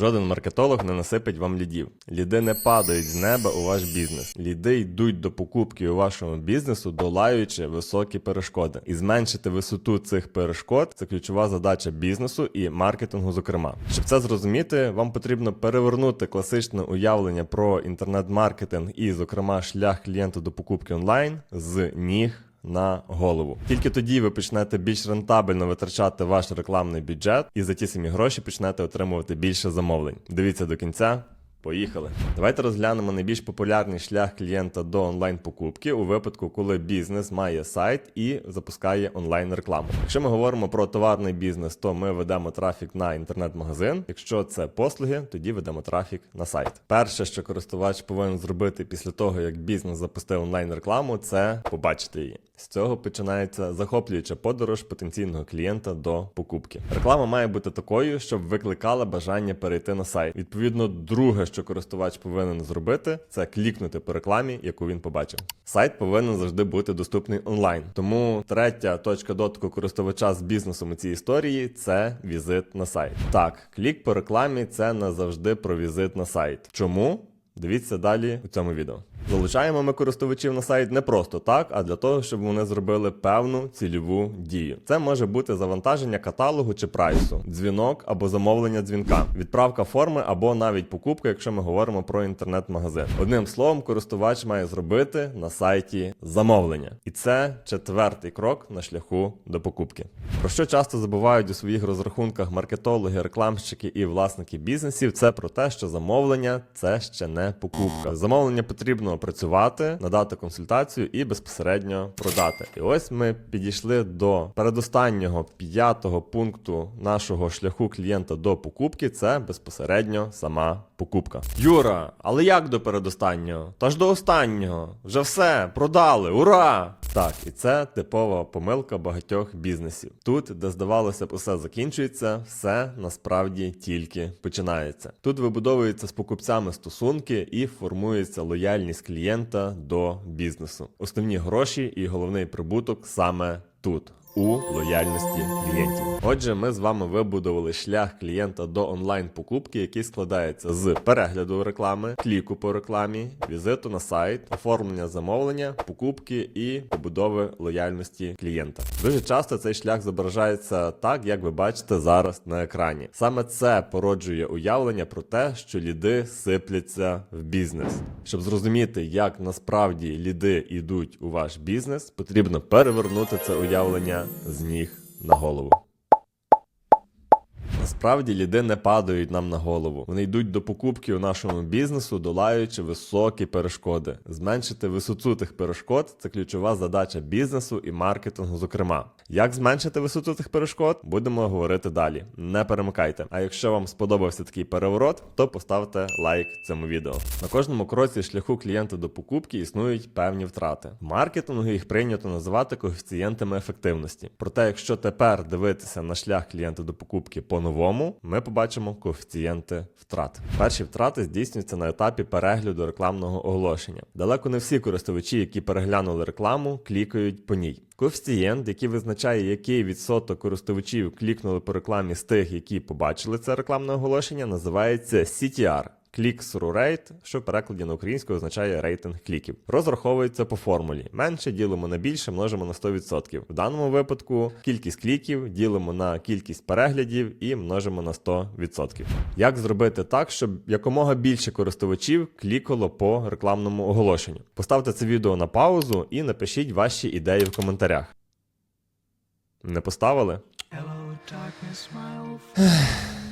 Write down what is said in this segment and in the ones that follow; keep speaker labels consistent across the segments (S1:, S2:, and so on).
S1: Жоден маркетолог не насипить вам лідів. Ліди не падають з неба у ваш бізнес. Ліди йдуть до покупки у вашому бізнесу, долаючи високі перешкоди. І зменшити висоту цих перешкод це ключова задача бізнесу і маркетингу, зокрема. Щоб це зрозуміти, вам потрібно перевернути класичне уявлення про інтернет-маркетинг і, зокрема, шлях клієнта до покупки онлайн з ніг на голову. Тільки тоді ви почнете більш рентабельно витрачати ваш рекламний бюджет і за ті самі гроші почнете отримувати більше замовлень. Дивіться до кінця. Поїхали. Давайте розглянемо найбільш популярний шлях клієнта до онлайн-покупки у випадку, коли бізнес має сайт і запускає онлайн-рекламу. Якщо ми говоримо про товарний бізнес, то ми ведемо трафік на інтернет-магазин. Якщо це послуги, тоді ведемо трафік на сайт. Перше, що користувач повинен зробити після того, як бізнес запустив онлайн-рекламу, це побачити її. З цього починається захоплююча подорож потенційного клієнта до покупки. Реклама має бути такою, щоб викликала бажання перейти на сайт. Відповідно, друге, що користувач повинен зробити, це клікнути по рекламі, яку він побачив. Сайт повинен завжди бути доступний онлайн. Тому третя точка дотику користувача з бізнесом у цій історії це візит на сайт. Так, клік по рекламі це не завжди про візит на сайт. Чому? Дивіться далі у цьому відео. Залучаємо ми користувачів на сайт не просто так, а для того, щоб вони зробили певну цільову дію. Це може бути завантаження каталогу чи прайсу, дзвінок або замовлення дзвінка, відправка форми або навіть покупка, якщо ми говоримо про інтернет-магазин. Одним словом, користувач має зробити на сайті замовлення, і це четвертий крок на шляху до покупки. Про що часто забувають у своїх розрахунках маркетологи, рекламщики і власники бізнесів, це про те, що замовлення це ще не покупка. Замовлення потрібно опрацювати, надати консультацію і безпосередньо продати. І ось ми підійшли до передостаннього п'ятого пункту нашого шляху клієнта до покупки. Це безпосередньо сама покупка. Юра, але як до передостаннього? Та ж до останнього. Вже все, продали, ура! Так, і це типова помилка багатьох бізнесів. Тут, де здавалося б, усе закінчується, все насправді тільки починається. Тут вибудовуються з покупцями стосунки і формується лояльність клієнта до бізнесу. Основні гроші і головний прибуток саме тут. У лояльності клієнтів. Отже, ми з вами вибудували шлях клієнта до онлайн-покупки, який складається з перегляду реклами, кліку по рекламі, візиту на сайт, оформлення замовлення, покупки і побудови лояльності клієнта. Дуже часто цей шлях зображається так, як ви бачите зараз на екрані. Саме це породжує уявлення про те, що ліди сипляться в бізнес. Щоб зрозуміти, як насправді ліди йдуть у ваш бізнес, потрібно перевернути це уявлення з ніг на голову. Насправді ліди не падають нам на голову. Вони йдуть до покупки у нашому бізнесу, долаючи високі перешкоди. Зменшити висоту тих перешкод це ключова задача бізнесу і маркетингу, зокрема. Як зменшити висоту тих перешкод, будемо говорити далі. Не перемикайте. А якщо вам сподобався такий переворот, то поставте лайк цьому відео. На кожному кроці шляху клієнта до покупки існують певні втрати. В маркетингу їх прийнято називати коефіцієнтами ефективності. Проте, якщо тепер дивитися на шлях клієнта до покупки по-новому, ми побачимо коефіцієнти втрат. Перші втрати здійснюються на етапі перегляду рекламного оголошення. Далеко не всі користувачі, які переглянули рекламу, клікають по ній. Коефіцієнт, який визначає, який відсоток користувачів клікнули по рекламі з тих, які побачили це рекламне оголошення, називається CTR. Click-through rate, що в перекладі на українську означає рейтинг кліків. Розраховується по формулі. Менше ділимо на більше, множимо на 100%. В даному випадку кількість кліків ділимо на кількість переглядів і множимо на 100%. Як зробити так, щоб якомога більше користувачів клікало по рекламному оголошенню? Поставте це відео на паузу і напишіть ваші ідеї в коментарях. Не поставили?
S2: Hello, darkness, my old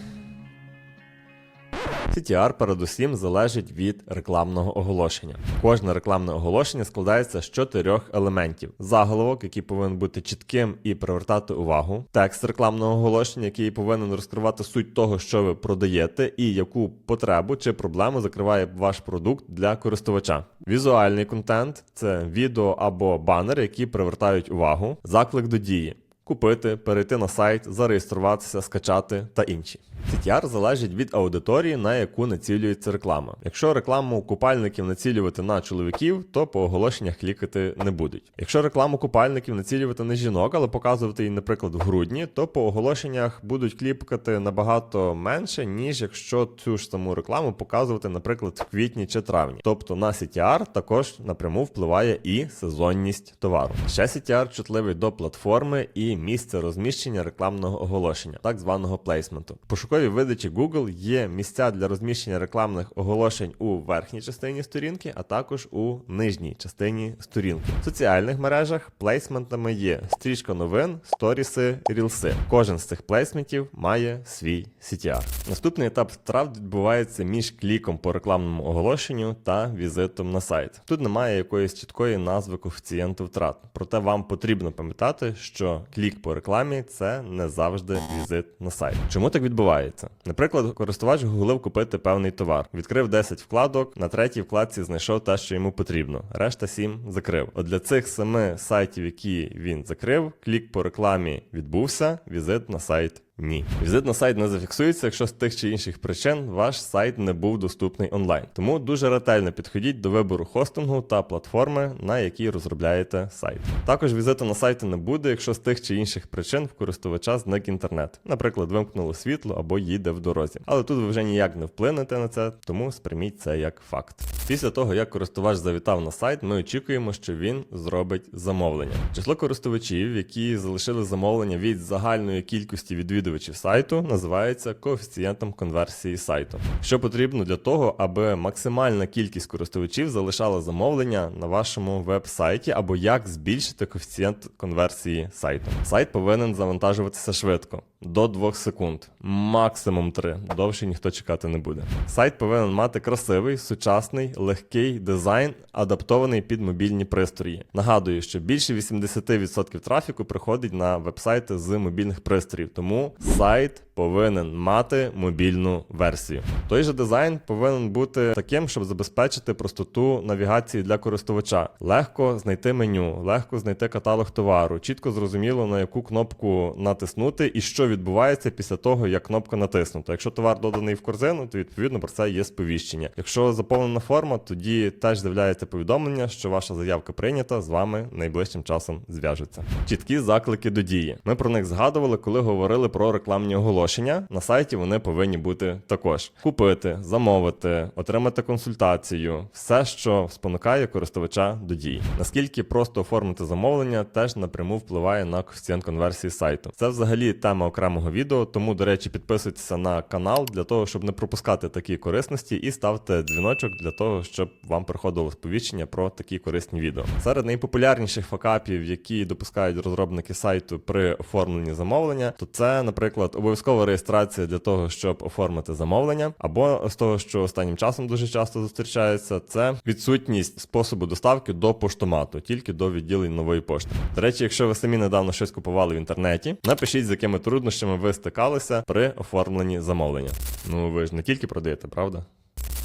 S1: CTR передусім залежить від рекламного оголошення. Кожне рекламне оголошення складається з чотирьох елементів: заголовок, який повинен бути чітким і привертати увагу, текст рекламного оголошення, який повинен розкривати суть того, що ви продаєте, і яку потребу чи проблему закриває ваш продукт для користувача. Візуальний контент це відео або банери, які привертають увагу, заклик до дії. Купити, перейти на сайт, зареєструватися, скачати та інші. CTR залежить від аудиторії, на яку націлюється реклама. Якщо рекламу купальників націлювати на чоловіків, то по оголошеннях клікати не будуть. Якщо рекламу купальників націлювати на жінок, але показувати її, наприклад, в грудні, то по оголошеннях будуть кліпкати набагато менше, ніж якщо цю ж саму рекламу показувати, наприклад, в квітні чи травні. Тобто на CTR також напряму впливає і сезонність товару. Ще CTR чутливий до платформи і місця розміщення рекламного оголошення, так званого плейсменту. В пошуковій видачі Google є місця для розміщення рекламних оголошень у верхній частині сторінки, а також у нижній частині сторінки. В соціальних мережах плейсментами є стрічка новин, сторіси, рілси. Кожен з цих плейсментів має свій CTR. Наступний етап втрат відбувається між кліком по рекламному оголошенню та візитом на сайт. Тут немає якоїсь чіткої назви коефіцієнту втрат. Проте вам потрібно пам'ятати, що клік по рекламі це не завжди візит на сайт. Чому так відбувається? Наприклад, користувач гуглив купити певний товар, відкрив 10 вкладок, на третій вкладці знайшов те, що йому потрібно. Решта 7 закрив. От для цих семи сайтів, які він закрив, клік по рекламі відбувся, візит на сайт ні. Візит на сайт не зафіксується, якщо з тих чи інших причин ваш сайт не був доступний онлайн. Тому дуже ретельно підходіть до вибору хостингу та платформи, на якій розробляєте сайт. Також візиту на сайти не буде, якщо з тих чи інших причин в користувача зник інтернет. Наприклад, вимкнуло світло або їде в дорозі. Але тут ви вже ніяк не вплинете на це, тому сприйміть це як факт. Після того, як користувач завітав на сайт, ми очікуємо, що він зробить замовлення. Число користувачів, які залишили замовлення від загальної кількості відвідувачів сайту, називається коефіцієнтом конверсії сайту. Що потрібно для того, аби максимальна кількість користувачів залишала замовлення на вашому веб-сайті, або як збільшити коефіцієнт конверсії сайту. Сайт повинен завантажуватися швидко. До 2 секунд, максимум 3. Довше ніхто чекати не буде. Сайт повинен мати красивий, сучасний, легкий дизайн, адаптований під мобільні пристрої. Нагадую, що більше 80% трафіку приходить на вебсайти з мобільних пристроїв, тому сайт повинен мати мобільну версію. Той же дизайн повинен бути таким, щоб забезпечити простоту навігації для користувача. Легко знайти меню, легко знайти каталог товару, чітко зрозуміло на яку кнопку натиснути і що відбувається після того, як кнопка натиснута. Якщо товар доданий в корзину, то відповідно про це є сповіщення. Якщо заповнена форма, тоді теж з'являється повідомлення, що ваша заявка прийнята, з вами найближчим часом зв'яжуться. Чіткі заклики до дії. Ми про них згадували, коли говорили про рекламні оголошення. На сайті вони повинні бути також: купити, замовити, отримати консультацію, все, що спонукає користувача до дії. Наскільки просто оформити замовлення, теж напряму впливає на коефіцієнт конверсії сайту. Це взагалі тема окремого відео, тому, до речі, підписуйтеся на канал для того, щоб не пропускати такі корисності, і ставте дзвіночок для того, щоб вам приходило сповіщення про такі корисні відео. Серед найпопулярніших факапів, які допускають розробники сайту при оформленні замовлення, то це, наприклад, обов'язкова реєстрація для того, щоб оформити замовлення, або з того, що останнім часом дуже часто зустрічається, це відсутність способу доставки до поштомату, тільки до відділень нової пошти. До речі, якщо ви самі недавно щось купували в інтернеті, напишіть, з якими труднощами ви стикалися при оформленні замовлення. Ну ви ж не тільки продаєте, правда?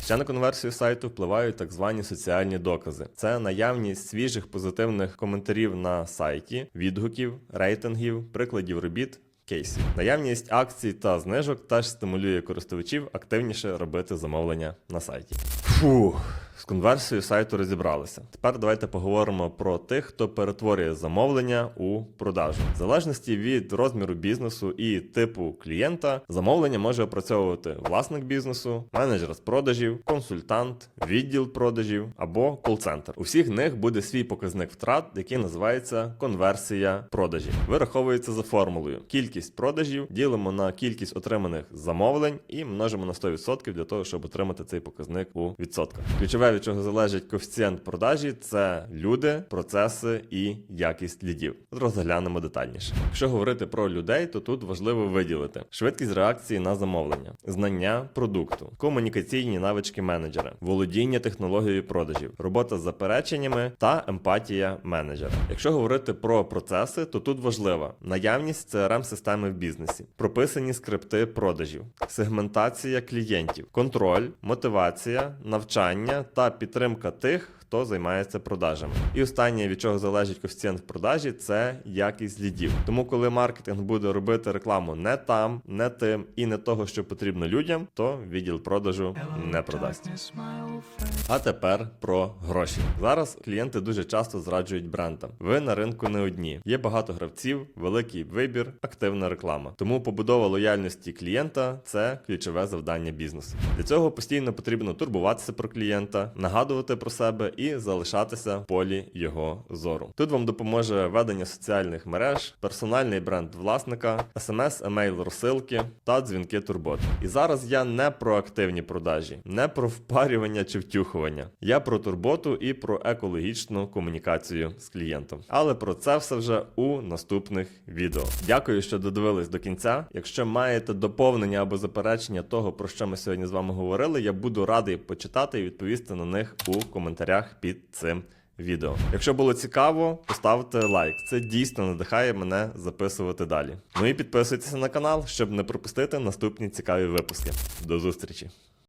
S1: Ще на конверсію сайту впливають так звані соціальні докази. Це наявність свіжих позитивних коментарів на сайті, відгуків, рейтингів, прикладів робіт. Кейсів. Наявність акцій та знижок теж стимулює користувачів активніше робити замовлення на сайті. Фух, з конверсією сайту розібралися. Тепер давайте поговоримо про тих, хто перетворює замовлення у продажу. В залежності від розміру бізнесу і типу клієнта, замовлення може опрацьовувати власник бізнесу, менеджер з продажів, консультант, відділ продажів або кол-центр. У всіх них буде свій показник втрат, який називається конверсія продажів. Вираховується за формулою. Кількість продажів ділимо на кількість отриманих замовлень і множимо на 100% для того, щоб отримати цей показник у відсотках. Ключове від чого залежить коефіцієнт продажі, це люди, процеси і якість лідів. Розглянемо детальніше. Якщо говорити про людей, то тут важливо виділити швидкість реакції на замовлення, знання продукту, комунікаційні навички менеджера, володіння технологією продажів, робота з запереченнями та емпатія менеджера. Якщо говорити про процеси, то тут важлива наявність crm системи в бізнесі, прописані скрипти продажів, сегментація клієнтів, контроль, мотивація, навчання та підтримка тих, хто займається продажами. І останнє, від чого залежить коефіцієнт продажі, це якість лідів. Тому, коли маркетинг буде робити рекламу не там, не тим і не того, що потрібно людям, то відділ продажу не продасть. А тепер про гроші. Зараз клієнти дуже часто зраджують брендам. Ви на ринку не одні. Є багато гравців, великий вибір, активна реклама. Тому побудова лояльності клієнта це ключове завдання бізнесу. Для цього постійно потрібно турбуватися про клієнта, нагадувати про себе залишатися в полі його зору. Тут вам допоможе ведення соціальних мереж, персональний бренд власника, смс, емейл розсилки та дзвінки турбот. І зараз я не про активні продажі, не про впарювання чи втюхування. Я про турботу і про екологічну комунікацію з клієнтом. Але про це все вже у наступних відео. Дякую, що додивились до кінця. Якщо маєте доповнення або заперечення того, про що ми сьогодні з вами говорили, я буду радий почитати і відповісти на них у коментарях під цим. Відео. Якщо було цікаво, поставте лайк. Це дійсно надихає мене записувати далі. Ну і підписуйтеся на канал, щоб не пропустити наступні цікаві випуски. До зустрічі!